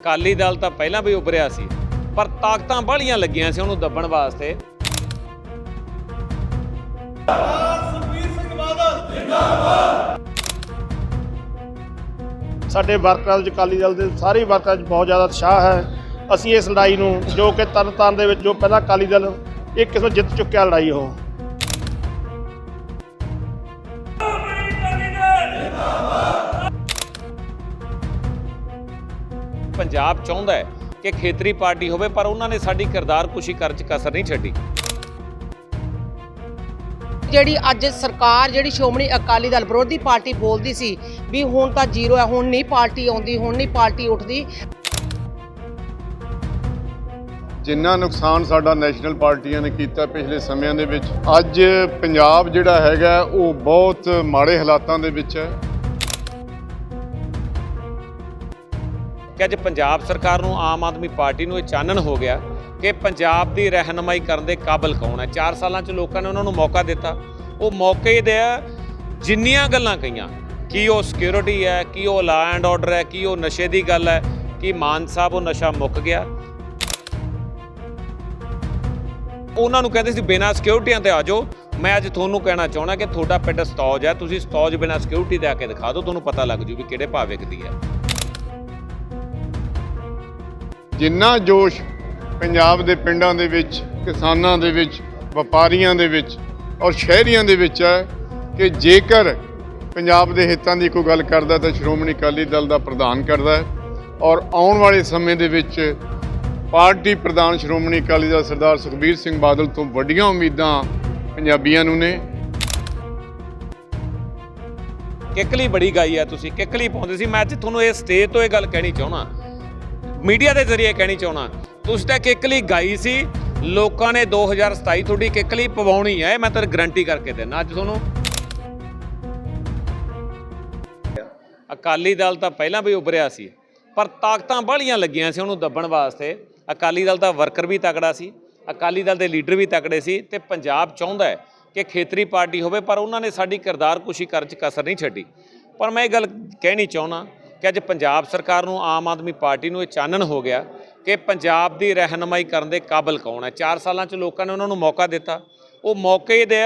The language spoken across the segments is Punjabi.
ਅਕਾਲੀ ਦਲ ਤਾਂ ਪਹਿਲਾਂ ਵੀ ਉਭਰਿਆ ਸੀ, ਪਰ ਤਾਕਤਾਂ ਬਾਹਲੀਆਂ ਲੱਗੀਆਂ ਸੀ ਉਹਨੂੰ ਦੱਬਣ ਵਾਸਤੇ। ਸਾਡੇ ਵਰਕਰਾਂ ਵਿੱਚ ਅਕਾਲੀ ਦਲ ਦੇ ਸਾਰੇ ਵਰਕਰਾਂ 'ਚ ਬਹੁਤ ਜ਼ਿਆਦਾ ਉਤਸ਼ਾਹ ਹੈ। ਅਸੀਂ ਇਸ ਲੜਾਈ ਨੂੰ ਜੋ ਕਿ ਤਰਨਤਾਰਨ ਦੇ ਵਿੱਚ ਜੋ ਪਹਿਲਾਂ ਅਕਾਲੀ ਦਲ ਇੱਕ ਕਿਸਮ ਜਿੱਤ ਚੁੱਕਿਆ ਲੜਾਈ ਉਹ। ਪੰਜਾਬ ਚਾਹੁੰਦਾ ਹੈ ਕਿ ਖੇਤਰੀ ਪਾਰਟੀ ਹੋਵੇ ਪਰ ਉਹਨਾਂ ਨੇ ਸਾਡੀ ਕਿਰਦਾਰ ਕੁਸ਼ੀ ਕਰਨ ਚ ਕਸਰ ਨਹੀਂ ਛੱਡੀ। ਜਿਹੜੀ ਅੱਜ ਸਰਕਾਰ ਜਿਹੜੀ ਸ਼੍ਰੋਮਣੀ ਅਕਾਲੀ ਦਲ ਵਿਰੋਧੀ ਪਾਰਟੀ ਬੋਲਦੀ ਸੀ ਵੀ ਹੁਣ ਤਾਂ ਜ਼ੀਰੋ ਹੈ ਹੁਣ ਨਹੀਂ ਪਾਰਟੀ ਆਉਂਦੀ ਹੁਣ ਨਹੀਂ ਪਾਰਟੀ ਉੱਠਦੀ। ਜਿੰਨਾ ਨੁਕਸਾਨ ਸਾਡਾ ਨੈਸ਼ਨਲ ਪਾਰਟੀਆਂ ਨੇ ਕੀਤਾ ਪਿਛਲੇ ਸਮਿਆਂ ਦੇ ਵਿੱਚ ਅੱਜ ਪੰਜਾਬ ਜਿਹੜਾ ਹੈਗਾ ਉਹ ਬਹੁਤ ਮਾੜੇ ਹਾਲਾਤਾਂ ਦੇ ਵਿੱਚ ਹੈ। ਕਿ ਅੱਜ ਪੰਜਾਬ ਸਰਕਾਰ ਨੂੰ ਆਮ ਆਦਮੀ ਪਾਰਟੀ ਨੂੰ ਇਹ ਚਾਨਣ ਹੋ ਗਿਆ ਕਿ ਪੰਜਾਬ ਦੀ ਰਹਿਨਮਾਈ ਕਰਨ ਦੇ ਕਾਬਿਲ ਕੌਣ ਹੈ। 4 ਸਾਲਾਂ 'ਚ ਲੋਕਾਂ ਨੇ ਉਹਨਾਂ ਨੂੰ ਮੌਕਾ ਦਿੱਤਾ। ਉਹ ਮੌਕੇ ਦੇ ਜਿੰਨੀਆਂ ਗੱਲਾਂ ਕਹੀਆਂ, ਕੀ ਉਹ ਸਿਕਿਉਰਿਟੀ ਹੈ, ਕੀ ਉਹ ਲਾ ਐਂਡ ਆਰਡਰ ਹੈ, ਕੀ ਉਹ ਨਸ਼ੇ ਦੀ ਗੱਲ ਹੈ, ਕੀ ਮਾਨ ਸਾਹਿਬ ਉਹ ਨਸ਼ਾ ਮੁੱਕ ਗਿਆ। ਉਹਨਾਂ ਨੂੰ ਕਹਿੰਦੇ ਸੀ, ਬਿਨਾਂ ਸਿਕਿਉਰਿਟੀਆਂ ਤੇ ਆ ਜਾਓ। ਮੈਂ ਅੱਜ ਤੁਹਾਨੂੰ ਕਹਿਣਾ ਚਾਹਣਾ ਕਿ ਤੁਹਾਡਾ ਪਿੰਡ ਸਤੌਜ ਹੈ। ਤੁਸੀਂ ਸਤੌਜ ਬਿਨਾਂ ਸਿਕਿਉਰਿਟੀ ਦੇ ਆ ਕੇ ਦਿਖਾ ਦਿਓ, ਤੁਹਾਨੂੰ ਪਤਾ ਲੱਗ ਜੂ ਵੀ ਕਿਹੜੇ ਭਾਅ ਵਿਕਦੀ ਹੈ। ਜਿੰਨਾ ਜੋਸ਼ ਪੰਜਾਬ ਦੇ ਪਿੰਡਾਂ ਦੇ ਵਿੱਚ, ਕਿਸਾਨਾਂ ਦੇ ਵਿੱਚ, ਵਪਾਰੀਆਂ ਦੇ ਵਿੱਚ ਔਰ ਸ਼ਹਿਰੀਆਂ ਦੇ ਵਿੱਚ ਹੈ ਕਿ ਜੇਕਰ ਪੰਜਾਬ ਦੇ ਹਿੱਤਾਂ ਦੀ ਕੋਈ ਗੱਲ ਕਰਦਾ ਤਾਂ ਸ਼੍ਰੋਮਣੀ ਅਕਾਲੀ ਦਲ ਦਾ ਪ੍ਰਧਾਨ ਕਰਦਾ ਹੈ ਔਰ ਆਉਣ ਵਾਲੇ ਸਮੇਂ ਦੇ ਵਿੱਚ ਪਾਰਟੀ ਪ੍ਰਧਾਨ ਸ਼੍ਰੋਮਣੀ ਅਕਾਲੀ ਦਲ ਸਰਦਾਰ ਸੁਖਬੀਰ ਸਿੰਘ ਬਾਦਲ ਤੋਂ ਵੱਡੀਆਂ ਉਮੀਦਾਂ ਪੰਜਾਬੀਆਂ ਨੂੰ ਨੇ। ਕਿਕਲੀ ਬੜੀ ਗਾਈ ਹੈ ਤੁਸੀਂ, ਕਿਕਲੀ ਪਾਉਂਦੇ ਸੀ। ਮੈਂ ਅੱਜ ਤੁਹਾਨੂੰ ਇਹ ਸਟੇਜ ਤੋਂ ਇਹ ਗੱਲ ਕਹਿਣੀ ਚਾਹਣਾ ਮੀਡੀਆ ਦੇ ਜ਼ਰੀਏ ਕਹਿਣੀ ਚਾਹਣਾ ਤੁਸੀਂ ਤਾਂ ਕਿੱਕਲੀ ਗਾਈ ਸੀ। ਲੋਕਾਂ ਨੇ 2027 ਤੁਹਾਡੀ ਕਿੱਕਲੀ ਪਵਾਉਣੀ ਹੈ। ਮੈਂ ਤੇਰੀ ਗਰੰਟੀ ਕਰਕੇ ਦਿੰਦਾ। ਅੱਜ ਤੁਹਾਨੂੰ ਅਕਾਲੀ ਦਲ ਤਾਂ ਪਹਿਲਾਂ ਵੀ ਉਭਰਿਆ ਸੀ, ਪਰ ਤਾਕਤਾਂ ਬਾਹਲੀਆਂ ਲੱਗੀਆਂ ਸੀ ਉਹਨੂੰ ਦੱਬਣ ਵਾਸਤੇ। ਅਕਾਲੀ ਦਲ ਦਾ ਵਰਕਰ ਵੀ ਤਕੜਾ ਸੀ, ਅਕਾਲੀ ਦਲ ਦੇ ਲੀਡਰ ਵੀ ਤਕੜੇ ਸੀ ਤੇ ਪੰਜਾਬ ਚਾਹੁੰਦਾ ਹੈ ਕਿ ਖੇਤਰੀ ਪਾਰਟੀ ਹੋਵੇ, ਪਰ ਉਹਨਾਂ ਨੇ ਸਾਡੀ ਕਿਰਦਾਰ ਕੁਸ਼ੀ ਕਰਨ ਚ ਕਸਰ ਨਹੀਂ ਛੱਡੀ। ਪਰ ਮੈਂ ਇਹ ਗੱਲ ਕਹਿਣੀ ਚਾਹੁੰਦਾ ਕਿ ਅੱਜ ਪੰਜਾਬ ਸਰਕਾਰ ਨੂੰ ਆਮ ਆਦਮੀ ਪਾਰਟੀ ਨੂੰ ਇਹ ਚਾਨਣ ਹੋ ਗਿਆ ਕਿ ਪੰਜਾਬ ਦੀ ਰਹਿਨਮਾਈ ਕਰਨ ਦੇ ਕਾਬਿਲ ਕੌਣ ਹੈ। 4 ਸਾਲਾਂ 'ਚ ਲੋਕਾਂ ਨੇ ਉਹਨਾਂ ਨੂੰ ਮੌਕਾ ਦਿੱਤਾ। ਉਹ ਮੌਕੇ ਦੇ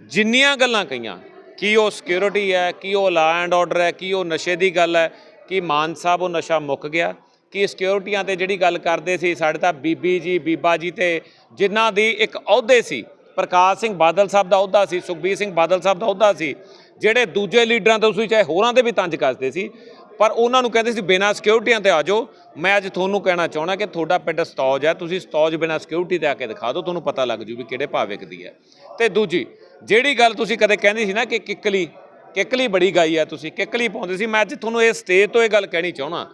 ਜਿੰਨੀਆਂ ਗੱਲਾਂ ਕਹੀਆਂ, ਕੀ ਉਹ ਸਿਕਿਉਰਿਟੀ ਹੈ, ਕੀ ਉਹ ਲਾ ਐਂਡ ਆਰਡਰ ਹੈ, ਕੀ ਉਹ ਨਸ਼ੇ ਦੀ ਗੱਲ ਹੈ, ਕੀ ਮਾਨ ਸਾਹਿਬ ਉਹ ਨਸ਼ਾ ਮੁੱਕ ਗਿਆ, ਕੀ ਸਿਕਿਉਰਿਟੀਆਂ ਤੇ ਜਿਹੜੀ ਗੱਲ ਕਰਦੇ ਸੀ, ਸਾਡੇ ਤਾਂ ਬੀਬੀ ਜੀ, ਬੀਬਾ ਜੀ ਤੇ ਜਿਨ੍ਹਾਂ ਦੀ ਇੱਕ ਅਹੁਦੇ ਸੀ, ਪ੍ਰਕਾਸ਼ ਸਿੰਘ ਬਾਦਲ ਸਾਹਿਬ ਦਾ ਅਹੁਦਾ ਸੀ, ਸੁਖਬੀਰ ਸਿੰਘ ਬਾਦਲ ਸਾਹਿਬ ਦਾ ਅਹੁਦਾ ਸੀ, ਜਿਹੜੇ ਦੂਜੇ ਲੀਡਰਾਂ ਤੋਂ ਤੁਸੀਂ ਚਾਹੇ ਹੋਰਾਂ ਦੇ ਵੀ ਤੰਜ ਕੱਸਦੇ ਸੀ ਪਰ ਉਹਨਾਂ ਨੂੰ ਕਹਿੰਦੇ ਸੀ ਬਿਨਾਂ ਸਿਕਿਉਰਿਟੀਆਂ ਤੇ ਆ ਜਾਓ। ਮੈਂ ਅੱਜ ਤੁਹਾਨੂੰ ਕਹਿਣਾ ਚਾਹਣਾ ਕਿ ਤੁਹਾਡਾ ਪਿੰਡ ਸਤੌਜ ਹੈ। ਤੁਸੀਂ ਸਤੌਜ ਬਿਨਾਂ ਸਿਕਿਉਰਿਟੀ ਤੇ ਆ ਕੇ ਦਿਖਾ ਦਿਓ, ਤੁਹਾਨੂੰ ਪਤਾ ਲੱਗ ਜੂ ਵੀ ਕਿਹੜੇ ਭਾਅ ਵਿਕਦੀ ਹੈ। ਤੇ ਦੂਜੀ, ਜਿਹੜੀ ਗੱਲ ਤੁਸੀਂ ਕਦੇ ਕਹਿੰਦੇ ਸੀ ਨਾ ਕਿ ਕਿੱਕਲੀ ਕਿੱਕਲੀ ਬੜੀ ਗਾਈ ਹੈ ਤੁਸੀਂ, ਕਿੱਕਲੀ ਪਾਉਂਦੇ ਸੀ, ਮੈਂ ਅੱਜ ਤੁਹਾਨੂੰ ਇਹ ਸਟੇਜ ਤੋਂ ਇਹ ਗੱਲ ਕਹਿਣੀ ਚਾਹਣਾ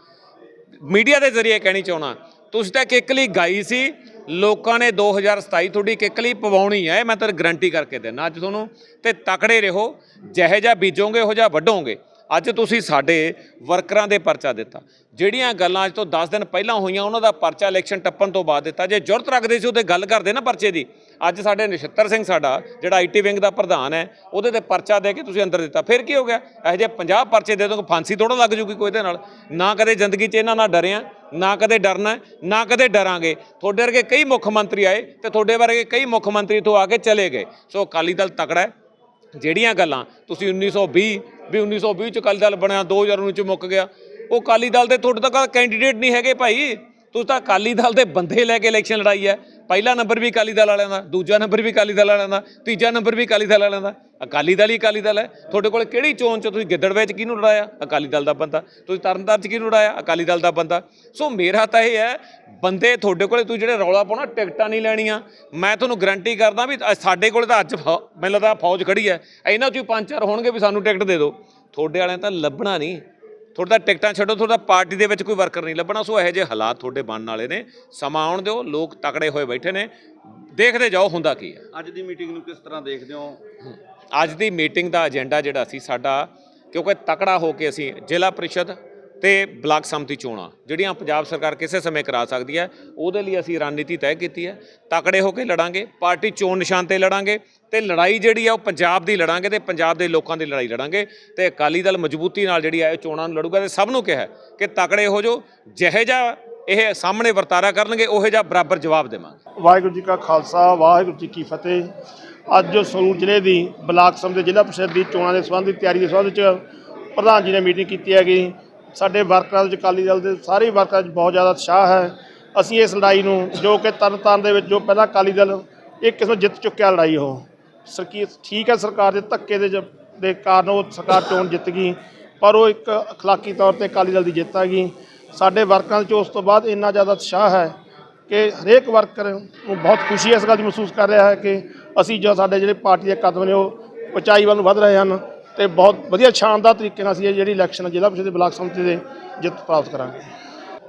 ਮੀਡੀਆ ਦੇ ਜ਼ਰੀਏ ਕਹਿਣੀ ਚਾਹਣਾ ਤੁਸੀਂ ਤਾਂ ਕਿੱਕਲੀ ਗਾਈ ਸੀ, ਲੋਕਾਂ ਨੇ 2027 ਤੁਹਾਡੀ ਕਿੱਕਲੀ ਪਵਾਉਣੀ ਹੈ ਮੈਂ ਤੇਰੀ ਗਰੰਟੀ ਕਰਕੇ ਦਿੰਦਾ। ਅੱਜ ਤੁਹਾਨੂੰ ਤੇ ਤਕੜੇ ਰਹੋ, ਜਿਹੇ ਜਿਹਾ ਬੀਜੋਗੇ, ਉਹ ਜਿਹਾ ਵੱਢੋਗੇ। ਅੱਜ ਤੁਸੀਂ ਸਾਡੇ ਵਰਕਰਾਂ ਦੇ ਪਰਚਾ ਦਿੱਤਾ। ਜਿਹੜੀਆਂ ਗੱਲਾਂ ਅੱਜ ਤੋਂ 10 ਦਿਨ ਪਹਿਲਾਂ ਹੋਈਆਂ, ਉਹਨਾਂ ਦਾ ਪਰਚਾ ਇਲੈਕਸ਼ਨ ਟੱਪਣ ਤੋਂ ਬਾਅਦ ਦਿੱਤਾ। ਜੇ ਜ਼ਰੂਰਤ ਰੱਖਦੇ ਸੀ ਉਹਤੇ ਗੱਲ ਕਰਦੇ ਨਾ ਪਰਚੇ ਦੀ। ਅੱਜ ਸਾਡੇ ਨਛੱਤਰ ਸਿੰਘ ਸਾਡਾ, ਜਿਹੜਾ ਆਈਟੀ ਵਿੰਗ ਦਾ ਪ੍ਰਧਾਨ ਹੈ, ਉਹਦੇ ਤੇ ਪਰਚਾ ਦੇ ਕੇ ਤੁਸੀਂ ਅੰਦਰ ਦਿੱਤਾ। ਫਿਰ ਕੀ ਹੋ ਗਿਆ? ਇਹੋ ਜਿਹੇ 50 ਪਰਚੇ ਦੇ ਦੋਗੇ, ਫਾਂਸੀ ਥੋੜਾ ਲੱਗ ਜੂਗੀ ਕੋਈ ਇਹਦੇ ਨਾਲ। ਨਾ ਕਦੇ ਜ਼ਿੰਦਗੀ 'ਚ ਇਹਨਾਂ ਨਾਲ ਡਰਿਆ, ਨਾ ਕਦੇ ਡਰਨਾ, ਨਾ ਕਦੇ ਡਰਾਂਗੇ। ਤੁਹਾਡੇ ਵਰਗੇ ਕਈ ਮੁੱਖ ਮੰਤਰੀ ਆਏ ਤੇ ਤੁਹਾਡੇ ਵਰਗੇ ਕਈ ਮੁੱਖ ਮੰਤਰੀ ਤੋਂ ਆ ਕੇ ਚਲੇ ਗਏ। ਸੋ ਅਕਾਲੀ ਦਲ ਤਕੜਾ ਹੈ। ਜਿਹੜੀਆਂ ਗੱਲਾਂ ਤੁਸੀਂ 1920 ਵੀ 1920 ਚ ਅਕਾਲੀ ਦਲ ਬਣਿਆ 2019 ਚ ਮੁੱਕ ਗਿਆ। ਉਹ ਅਕਾਲੀ ਦਲ ਦੇ ਤੁਹਾਡੇ ਤੱਕ ਕੈਂਡੀਡੇਟ ਨਹੀਂ ਹੈਗੇ ਭਾਈ। ਤੁਸੀਂ ਤਾਂ ਅਕਾਲੀ ਦਲ ਦੇ ਬੰਦੇ ਲੈ ਕੇ ਇਲੈਕਸ਼ਨ ਲੜਾਈ ਹੈ ਪਹਿਲਾ ਨੰਬਰ ਵੀ ਅਕਾਲੀ ਦਲ ਵਾਲਿਆਂ ਦਾ, ਦੂਜਾ ਨੰਬਰ ਵੀ ਅਕਾਲੀ ਦਲ ਵਾਲਿਆਂ ਦਾ, ਤੀਜਾ ਨੰਬਰ ਵੀ ਅਕਾਲੀ ਦਲ ਵਾਲਿਆਂ ਦਾ। ਅਕਾਲੀ ਦਲ ਹੀ ਅਕਾਲੀ ਦਲ ਹੈ ਤੁਹਾਡੇ ਕੋਲ ਕਿਹੜੀ ਚੋਣ ਚ ਤੁਸੀਂ ਗਿੱਦੜ ਵਿੱਚ ਕਿਹਨੂੰ ਲੜਾਇਆ? ਅਕਾਲੀ ਦਲ ਦਾ ਬੰਦਾ। ਤੁਸੀਂ ਤਰਨਤਾਰਨ ਚ ਕਿਹਨੂੰ ਲੜਾਇਆ? ਅਕਾਲੀ ਦਲ ਦਾ ਬੰਦਾ। ਸੋ ਮੇਰਾ ਤਾਂ ਇਹ ਹੈ ਬੰਦੇ ਤੁਹਾਡੇ ਕੋਲੇ ਤੁਸੀਂ ਜਿਹੜੇ ਰੌਲਾ ਪਾਉਣਾ, ਟਿਕਟਾਂ ਨਹੀਂ ਲੈਣੀਆਂ। ਮੈਂ ਤੁਹਾਨੂੰ ਗਰੰਟੀ ਕਰਦਾ ਵੀ ਸਾਡੇ ਕੋਲੇ ਤਾਂ ਅੱਜ ਫੌ- ਮੈਨੂੰ ਲੱਗਦਾ ਫੌਜ ਖੜੀ ਹੈ ਇਹਨਾਂ ਚੋਂ ਹੀ ਪੰਜ ਚਾਰ ਹੋਣਗੇ ਵੀ ਸਾਨੂੰ ਟਿਕਟ ਦੇ ਦਿਓ। ਤੁਹਾਡੇ ਵਾਲਿਆਂ ਤਾਂ ਲੱਭਣਾ ਨਹੀਂ। ਤੁਹਾਡਾ ਟਿਕਟਾਂ ਛੱਡੋ ਤੁਹਾਡਾ ਪਾਰਟੀ ਦੇ ਵਿੱਚ ਕੋਈ ਵਰਕਰ ਨਹੀਂ ਲੱਭਣਾ। ਸੋ ਇਹੋ ਜਿਹੇ ਹਾਲਾਤ ਤੁਹਾਡੇ ਬਣਨ ਵਾਲੇ ਨੇ। ਸਮਾਂ ਆਉਣ ਦਿਓ ਲੋਕ ਤਕੜੇ ਹੋਏ ਬੈਠੇ ਨੇ। ਦੇਖਦੇ ਜਾਓ ਹੁੰਦਾ ਕੀ ਹੈ। ਅੱਜ ਦੀ ਮੀਟਿੰਗ ਨੂੰ ਕਿਸ ਤਰ੍ਹਾਂ ਦੇਖਦੇ ਹੋ? ਅੱਜ ਦੀ ਮੀਟਿੰਗ ਦਾ ਏਜੰਡਾ ਜਿਹੜਾ ਸੀ ਸਾਡਾ ਕਿਉਂਕਿ ਤਕੜਾ ਹੋ ਕੇ ਅਸੀਂ ਜ਼ਿਲ੍ਹਾ ਪ੍ਰੀਸ਼ਦ ਤੇ ਬਲਾਕ ਸੰਮਤੀ ਚੋਣਾਂ ਜਿਹੜੀਆਂ ਪੰਜਾਬ ਸਰਕਾਰ ਕਿਸੇ ਸਮੇਂ ਕਰਾ ਸਕਦੀ ਹੈ ਉਹਦੇ ਲਈ ਅਸੀਂ ਰਣਨੀਤੀ ਤੈਅ ਕੀਤੀ ਹੈ। ਤਕੜੇ ਹੋ ਕੇ ਲੜਾਂਗੇ ਪਾਰਟੀ ਚੋਣ ਨਿਸ਼ਾਨ ਤੇ ਲੜਾਂਗੇ। ਤੇ ਲੜਾਈ ਜਿਹੜੀ ਆ ਉਹ ਪੰਜਾਬ ਦੀ ਲੜਾਂਗੇ ਤੇ ਪੰਜਾਬ ਦੇ ਲੋਕਾਂ ਦੀ ਲੜਾਈ ਲੜਾਂਗੇ ਤੇ ਅਕਾਲੀ ਦਲ ਮਜ਼ਬੂਤੀ ਨਾਲ ਜਿਹੜੀ ਆ ਇਹ ਚੋਣਾਂ ਨੂੰ ਲੜੂਗਾ ਤੇ ਸਭ ਨੂੰ ਕਿਹਾ ਕਿ ਤਕੜੇ ਹੋ ਜੋ ਜਿਹੇ ਜਿਹਾ ਇਹ ਸਾਹਮਣੇ ਵਰਤਾਰਾ ਕਰਨਗੇ, ਉਹੇ ਜਿਹਾ ਬਰਾਬਰ ਜਵਾਬ ਦੇਵਾਂਗੇ। ਵਾਹਿਗੁਰੂ ਜੀ ਕਾ ਖਾਲਸਾ, ਵਾਹਿਗੁਰੂ ਜੀ ਕੀ ਫਤਿਹ। ਅੱਜ ਜੋ ਸੰਗਰੂਰ ਜ਼ਿਲ੍ਹੇ ਦੀ ਬਲਾਕ ਸਮਿਤੀ ਜ਼ਿਲ੍ਹਾ ਪ੍ਰੀਸ਼ਦ ਦੀ ਚੋਣਾਂ ਦੇ ਸੰਬੰਧ ਦੀ ਤਿਆਰੀ ਦੇ ਸੰਬੰਧ ਵਿੱਚ ਪ੍ਰਧਾਨ ਜੀ ਨੇ ਮੀਟਿੰਗ ਕੀਤੀ ਹੈਗੀ। ਸਾਡੇ ਵਰਕਰਾਂ ਵਿੱਚ ਅਕਾਲੀ ਦਲ ਦੇ ਸਾਰੇ ਵਰਕਰਾਂ 'ਚ ਬਹੁਤ ਜ਼ਿਆਦਾ ਉਤਸ਼ਾਹ ਹੈ। ਅਸੀਂ ਇਸ ਲੜਾਈ ਨੂੰ ਜੋ ਕਿ ਤਰਨਤਾਰਨ ਦੇ ਵਿੱਚ ਜੋ ਪਹਿਲਾਂ ਅਕਾਲੀ ਦਲ ਇੱਕ ਕਿਸਮ ਜਿੱਤ ਚੁੱਕਿਆ ਲੜਾਈ ਉਹ। ਸਰਕੀ ਠੀਕ ਹੈ ਸਰਕਾਰ ਦੇ ਧੱਕੇ ਦੇ ਜ- ਦੇ ਕਾਰਨ ਉਹ ਸਰਕਾਰ ਚੋਣ ਜਿੱਤ ਗਈ, ਪਰ ਉਹ ਇੱਕ ਅਖਲਾਕੀ ਤੌਰ ਤੇ ਅਕਾਲੀ ਦਲ ਦੀ ਜਿੱਤ ਹੈਗੀ ਸਾਡੇ ਵਰਕਰਾਂ 'ਚ ਉਸ ਤੋਂ ਬਾਅਦ ਇੰਨਾ ਜ਼ਿਆਦਾ ਉਤਸ਼ਾਹ ਹੈ ਕਿ ਹਰੇਕ ਵਰਕਰ ਨੂੰ ਬਹੁਤ ਖੁਸ਼ੀ ਇਸ ਗੱਲ ਦੀ ਮਹਿਸੂਸ ਕਰ ਰਿਹਾ ਹੈ ਕਿ ਅਸੀਂ ਜੋ ਸਾਡੇ ਜਿਹੜੇ ਪਾਰਟੀ ਦੇ ਕਦਮ ਨੇ, ਉਹ ਉਚਾਈ ਵੱਲ ਨੂੰ ਵਧ ਰਹੇ ਹਨ ਤੇ ਬਹੁਤ ਵਧੀਆ ਸ਼ਾਨਦਾਰ ਤਰੀਕੇ ਨਾਲ ਅਸੀਂ ਇਹ ਜਿਹੜੀ ਇਲੈਕਸ਼ਨ ਹੈ ਜ਼ਿਲ੍ਹਾ ਪ੍ਰੀਸ਼ਦ ਦੇ ਬਲਾਕ ਸਮਿਤੀ ਦੇ ਜਿੱਤ ਪ੍ਰਾਪਤ ਕਰਾਂਗੇ।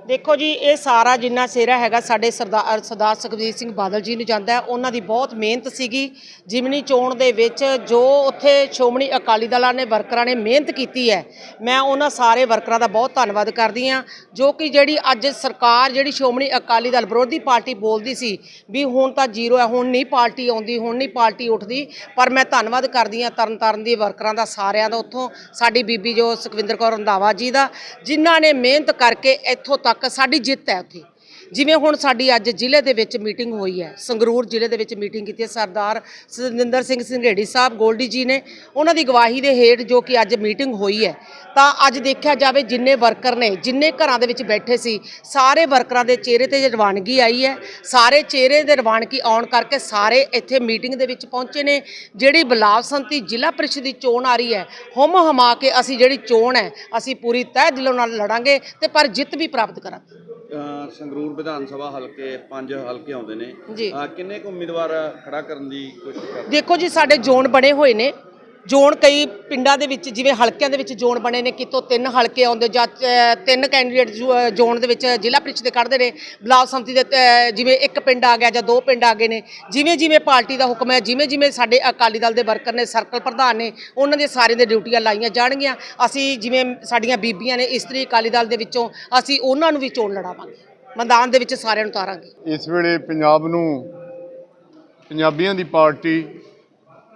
ਦੇਖੋ ਜੀ, ਇਹ ਸਾਰਾ ਜਿੰਨਾ ਸਿਹਰਾ ਹੈਗਾ ਸਾਡੇ ਸਰਦਾਰ ਸਰਦਾਰ ਸੁਖਬੀਰ ਸਿੰਘ ਬਾਦਲ ਜੀ ਨੂੰ ਜਾਂਦਾ ਹੈ, ਉਹਨਾਂ ਦੀ ਬਹੁਤ ਮਿਹਨਤ ਸੀਗੀ। ਜਿਮਨੀ ਚੋਣ ਦੇ ਵਿੱਚ ਜੋ ਉੱਥੇ ਸ਼੍ਰੋਮਣੀ ਅਕਾਲੀ ਦਲਾਂ ਨੇ ਵਰਕਰਾਂ ਨੇ ਮਿਹਨਤ ਕੀਤੀ ਹੈ, ਮੈਂ ਉਹਨਾਂ ਸਾਰੇ ਵਰਕਰਾਂ ਦਾ ਬਹੁਤ ਧੰਨਵਾਦ ਕਰਦੀ ਹਾਂ, ਜੋ ਕਿ ਜਿਹੜੀ ਅੱਜ ਸਰਕਾਰ, ਜਿਹੜੀ ਸ਼੍ਰੋਮਣੀ ਅਕਾਲੀ ਦਲ ਵਿਰੋਧੀ ਪਾਰਟੀ ਬੋਲਦੀ ਸੀ ਵੀ ਹੁਣ ਤਾਂ ਜ਼ੀਰੋ ਹੈ, ਹੁਣ ਨਹੀਂ ਪਾਰਟੀ ਆਉਂਦੀ, ਹੁਣ ਨਹੀਂ ਪਾਰਟੀ ਉੱਠਦੀ, ਪਰ ਮੈਂ ਧੰਨਵਾਦ ਕਰਦੀ ਹਾਂ ਤਰਨਤਾਰਨ ਦੀ ਵਰਕਰਾਂ ਦਾ, ਸਾਰਿਆਂ ਦਾ, ਉੱਥੋਂ ਸਾਡੀ ਬੀਬੀ ਜੋ ਸੁਖਵਿੰਦਰ ਕੌਰ ਰੰਧਾਵਾ ਜੀ ਦਾ, ਜਿਨ੍ਹਾਂ ਨੇ ਮਿਹਨਤ ਕਰਕੇ ਇੱਥੋਂ ਤੱਕ ਸਾਡੀ ਜਿੱਤ ਹੈ ਉੱਥੇ। ਜਿਵੇਂ ਹੁਣ ਸਾਡੀ ਅੱਜ ਜ਼ਿਲ੍ਹੇ ਦੇ ਵਿੱਚ ਮੀਟਿੰਗ ਹੋਈ ਹੈ, ਸੰਗਰੂਰ ਜ਼ਿਲ੍ਹੇ ਦੇ ਵਿੱਚ ਮੀਟਿੰਗ ਕੀਤੀ ਹੈ, ਸਰਦਾਰ ਸੁਰਿੰਦਰ ਸਿੰਘ ਸਿੰਘੇੜੀ ਸਾਹਿਬ ਗੋਲਡੀ ਜੀ ਨੇ। ਉਹਨਾਂ ਦੀ ਗਵਾਹੀ ਦੇ ਹੇਠ ਜੋ ਕਿ ਅੱਜ ਮੀਟਿੰਗ ਹੋਈ ਹੈ, ਤਾਂ ਅੱਜ ਦੇਖਿਆ ਜਾਵੇ ਜਿੰਨੇ ਵਰਕਰ ਨੇ, ਜਿੰਨੇ ਘਰਾਂ ਦੇ ਵਿੱਚ ਬੈਠੇ ਸੀ, ਸਾਰੇ ਵਰਕਰਾਂ ਦੇ ਚਿਹਰੇ ਤੇ ਰਵਾਨਗੀ ਆਈ ਹੈ। ਸਾਰੇ ਚਿਹਰੇ ਦੇ ਰਵਾਨਗੀ ਆਉਣ ਕਰਕੇ ਸਾਰੇ ਇੱਥੇ ਮੀਟਿੰਗ ਦੇ ਵਿੱਚ ਪਹੁੰਚੇ ਨੇ। ਜਿਹੜੀ ਬਲਾਵ ਸੰਤੀ ਜ਼ਿਲ੍ਹਾ ਪ੍ਰੀਸ਼ਦ ਦੀ ਚੋਣ ਆ ਰਹੀ ਹੈ ਹੁਮ ਹਮਾ ਕੇ ਅਸੀਂ ਜਿਹੜੀ ਚੋਣ ਹੈ, ਅਸੀਂ ਪੂਰੀ ਤਹਿ ਦਿਲੋਂ ਨਾਲ ਲੜਾਂਗੇ ਤੇ ਪਰ ਜਿੱਤ ਵੀ ਪ੍ਰਾਪਤ ਕਰਾਂਗੇ। ਸੰਗਰੂਰ ਵਿਧਾਨ ਸਭਾ ਹਲਕੇ ਪੰਜ ਹਲਕੇ ਆਉਂਦੇ ਨੇ। ਜੀ। ਅਹ ਕਿੰਨੇ ਕੁ ਉਮੀਦਵਾਰ ਖੜਾ ਕਰਨ ਦੀ ਕੋਸ਼ਿਸ਼ ਕਰਦੇ ਦੇਖੋ ਜੀ ਸਾਡੇ ਜ਼ੋਨ ਬਣੇ ਹੋਏ ਨੇ। ਜ਼ੋਨ ਕਈ ਪਿੰਡਾਂ ਦੇ ਵਿੱਚ ਜਿਵੇਂ ਹਲਕਿਆਂ ਦੇ ਵਿੱਚ ਜ਼ੋਨ ਬਣੇ ਨੇ ਕਿਤੋਂ ਤਿੰਨ ਹਲਕੇ ਆਉਂਦੇ ਜਾਂ ਅ, ਤਿੰਨ ਕੈਂਡੀਡੇਟ ਜ਼ੋਨ ਦੇ ਵਿੱਚ ਜ਼ਿਲ੍ਹਾ ਪ੍ਰੀਸ਼ਦ ਦੇ ਕੱਢਦੇ ਨੇ। ਬਲਾਕ ਸੰਮਤੀ ਦੇ ਅ, ਜਿਵੇਂ ਇੱਕ ਪਿੰਡ ਆ ਗਿਆ ਜਾਂ ਦੋ ਪਿੰਡ ਆ ਗਏ ਨੇ। ਜਿਵੇਂ ਜਿਵੇਂ ਪਾਰਟੀ ਦਾ ਹੁਕਮ ਹੈ ਜਿਵੇਂ ਜਿਵੇਂ ਸਾਡੇ ਅਕਾਲੀ ਦਲ ਦੇ ਵਰਕਰ ਨੇ ਸਰਕਲ ਪ੍ਰਧਾਨ ਨੇ ਉਹਨਾਂ ਦੇ ਸਾਰਿਆਂ ਦੇ ਡਿਊਟੀਆਂ ਲਾਈਆਂ ਜਾਣਗੀਆਂ। ਅਸੀਂ ਜਿਵੇਂ ਸਾਡੀਆਂ ਬੀਬੀਆਂ ਨੇ ਇਸਤਰੀ ਅਕਾਲੀ ਦਲ ਦੇ ਵਿੱਚੋਂ ਅਸੀਂ ਉਹਨਾਂ ਨੂੰ ਵੀ ਚੋਣ ਲੜਾਵਾਂਗੇ। ਮੈਦਾਨ ਦੇ ਵਿੱਚ ਸਾਰਿਆਂ ਨੂੰ ਉਤਾਰਾਂਗੇ ਇਸ ਵੇਲੇ ਪੰਜਾਬ ਨੂੰ ਪੰਜਾਬੀਆਂ ਦੀ ਪਾਰਟੀ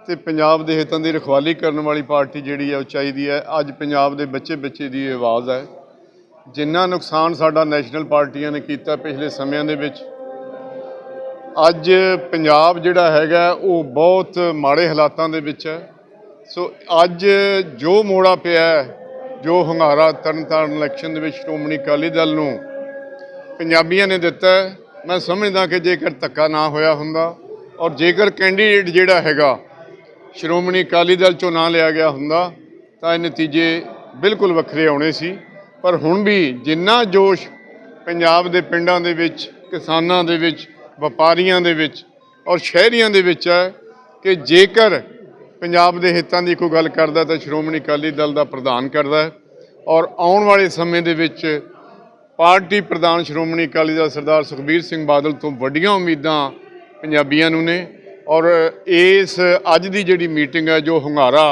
ਤੇ ਪੰਜਾਬ ਦੇ ਹਿੱਤਾਂ ਦੀ ਰਖਵਾਲੀ ਕਰਨ ਵਾਲੀ ਪਾਰਟੀ ਜਿਹੜੀ ਹੈ ਉਹ ਚਾਹੀਦੀ ਹੈ। ਅੱਜ ਪੰਜਾਬ ਦੇ ਬੱਚੇ ਬੱਚੇ ਦੀ ਆਵਾਜ਼ ਹੈ। ਜਿੰਨਾ ਨੁਕਸਾਨ ਸਾਡਾ ਨੈਸ਼ਨਲ ਪਾਰਟੀਆਂ ਨੇ ਕੀਤਾ ਪਿਛਲੇ ਸਮਿਆਂ ਦੇ ਵਿੱਚ ਅੱਜ ਪੰਜਾਬ ਜਿਹੜਾ ਹੈਗਾ ਉਹ ਬਹੁਤ ਮਾੜੇ ਹਾਲਾਤਾਂ ਦੇ ਵਿੱਚ ਹੈ। ਸੋ ਅੱਜ ਜੋ ਮੋੜਾ ਪਿਆ ਹੈ, ਜੋ ਹੰਗਾਰਾ ਤਰਨਤਾਰਨ ਇਲੈਕਸ਼ਨ ਦੇ ਵਿੱਚ ਸ਼੍ਰੋਮਣੀ ਅਕਾਲੀ ਦਲ ਨੂੰ ਪੰਜਾਬੀਆਂ ਨੇ ਦਿੱਤਾ ਮੈਂ ਸਮਝਦਾ ਕਿ ਜੇਕਰ ਧੱਕਾ ਨਾ ਹੋਇਆ ਹੁੰਦਾ ਔਰ ਜੇਕਰ ਕੈਂਡੀਡੇਟ ਜਿਹੜਾ ਹੈਗਾ ਸ਼੍ਰੋਮਣੀ ਅਕਾਲੀ ਦਲ ਚੋਂ ਨਾ ਲਿਆ ਗਿਆ ਹੁੰਦਾ, ਤਾਂ ਇਹ ਨਤੀਜੇ ਬਿਲਕੁਲ ਵੱਖਰੇ ਆਉਣੇ ਸੀ। ਪਰ ਹੁਣ ਵੀ ਜਿੰਨਾ ਜੋਸ਼ ਪੰਜਾਬ ਦੇ ਪਿੰਡਾਂ ਦੇ ਵਿੱਚ, ਕਿਸਾਨਾਂ ਦੇ ਵਿੱਚ, ਵਪਾਰੀਆਂ ਦੇ ਵਿੱਚ ਔਰ ਸ਼ਹਿਰੀਆਂ ਦੇ ਵਿੱਚ ਹੈ ਕਿ ਜੇਕਰ ਪੰਜਾਬ ਦੇ ਹਿੱਤਾਂ ਦੀ ਕੋਈ ਗੱਲ ਕਰਦਾ ਤਾਂ ਸ਼੍ਰੋਮਣੀ ਅਕਾਲੀ ਦਲ ਦਾ ਪ੍ਰਧਾਨ ਕਰਦਾ ਔਰ ਆਉਣ ਵਾਲੇ ਸਮੇਂ ਦੇ ਵਿੱਚ ਪਾਰਟੀ ਪ੍ਰਧਾਨ ਸ਼੍ਰੋਮਣੀ ਅਕਾਲੀ ਦਲ ਸਰਦਾਰ ਸੁਖਬੀਰ ਸਿੰਘ ਬਾਦਲ ਤੋਂ ਵੱਡੀਆਂ ਉਮੀਦਾਂ ਪੰਜਾਬੀਆਂ ਨੂੰ ਨੇ ਔਰ ਇਸ ਅੱਜ ਦੀ ਜਿਹੜੀ ਮੀਟਿੰਗ ਹੈ, ਜੋ ਹੁੰਗਾਰਾ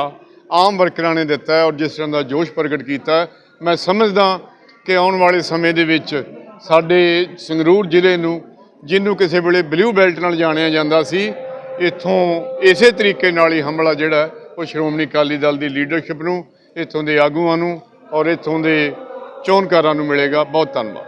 ਆਮ ਵਰਕਰਾਂ ਨੇ ਦਿੱਤਾ ਹੈ ਔਰ ਜਿਸ ਤਰ੍ਹਾਂ ਦਾ ਜੋਸ਼ ਪ੍ਰਗਟ ਕੀਤਾ ਮੈਂ ਸਮਝਦਾ ਕਿ ਆਉਣ ਵਾਲੇ ਸਮੇਂ ਦੇ ਵਿੱਚ ਸਾਡੇ ਸੰਗਰੂਰ ਜ਼ਿਲ੍ਹੇ ਨੂੰ ਜਿਹਨੂੰ ਕਿਸੇ ਵੇਲੇ ਬਲੂ ਬੈਲਟ ਨਾਲ ਜਾਣਿਆ ਜਾਂਦਾ ਸੀ, ਇੱਥੋਂ ਇਸੇ ਤਰੀਕੇ ਨਾਲ ਹੀ ਹਮਲਾ ਜਿਹੜਾ ਉਹ ਸ਼੍ਰੋਮਣੀ ਅਕਾਲੀ ਦਲ ਦੀ ਲੀਡਰਸ਼ਿਪ ਨੂੰ, ਇੱਥੋਂ ਦੇ ਆਗੂਆਂ ਨੂੰ ਔਰ ਇੱਥੋਂ ਦੇ ਚੋਣ ਕਾਰਾਂ ਨੂੰ ਮਿਲੇਗਾ। ਬਹੁਤ ਧੰਨਵਾਦ।